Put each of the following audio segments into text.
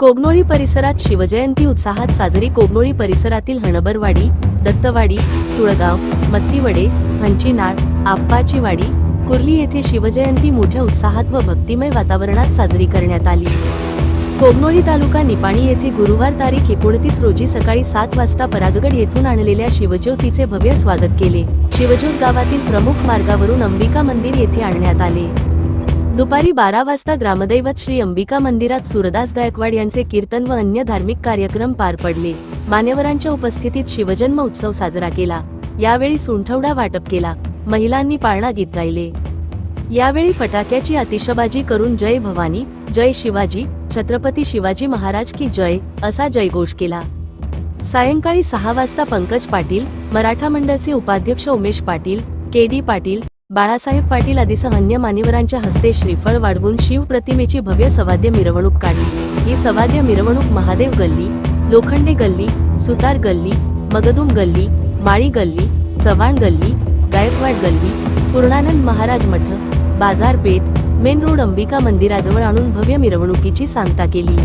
कोगनोळी परिसरात शिवजयंती उत्साहात साजरी कोगनोळी परिसरातील हणबरवाडी दत्तवाडी सुळगाव मत्तीवडे हंचीनाळ आप्पाचीवाडी कुर्ली येथे शिवजयंती मोठ्या उत्साहात व भक्तिमय वातावरणात साजरी करण्यात आली. कोगनोळी तालुका निपाणी येथे गुरुवार तारीख एकोणतीस रोजी सकाळी सात वाजता परागगड येथून आणलेल्या शिवज्योतीचे भव्य स्वागत केले. शिवज्योत गावातील प्रमुख मार्गावरून अंबिका मंदिर येथे आणण्यात आले. दुपारी बारा वाजता ग्रामदैवत श्री अंबिका मंदिरात सूरदास गायकवाड यांचे कीर्तन व अन्य धार्मिक कार्यक्रम पार पडले. मान्यवरांच्या उपस्थितीत शिवजन्म उत्सव साजरा केला. यावेळी सुंठवडा वाटप केला. महिलांनी पाळणा गीत गायले. यावेळी फटाक्याची आतिषबाजी करून जय भवानी जय शिवाजी छत्रपती शिवाजी महाराज की जय असा जयघोष केला. सायंकाळी सहा वाजता पंकज पाटील मराठा मंडळचे उपाध्यक्ष उमेश पाटील के डी पाटील बाळासाहेब पाटील आदीसह अन्य मान्यवरांच्या हस्ते श्रीफळ वाढवून शिवप्रतिमेची भव्य सवाद्य मिरवणूक काढली. ही सवाद्य मिरवणूक महादेव गल्ली लोखंडे गल्ली सुतार गल्ली मगदुम गल्ली माळी गल्ली चव्हाण गल्ली गायकवाड गल्ली पूर्णानंद महाराज मठ बाजारपेठ मेन रोड अंबिका मंदिराजवळ आणून भव्य मिरवणुकीची सांगता केली.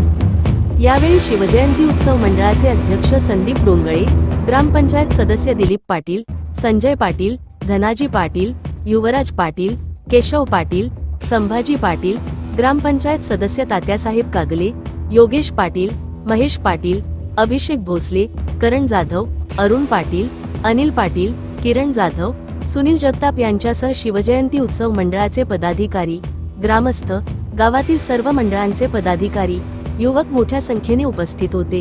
यावेळी शिवजयंती उत्सव मंडळाचे अध्यक्ष संदीप डोंगळे ग्रामपंचायत सदस्य दिलीप पाटील संजय पाटील धनाजी पाटील युवराज पाटील केशव पाटील संभाजी पाटील ग्रामपंचायत सदस्य तात्यासाहेब कागले योगेश पाटील महेश पाटील अभिषेक भोसले करण जाधव अरुण पाटील अनिल पाटील किरण जाधव सुनील जगताप यांच्यासह शिवजयंती उत्सव मंडळाचे पदाधिकारी ग्रामस्थ गावातील सर्व मंडळांचे पदाधिकारी युवक मोठ्या संख्येने उपस्थित होते.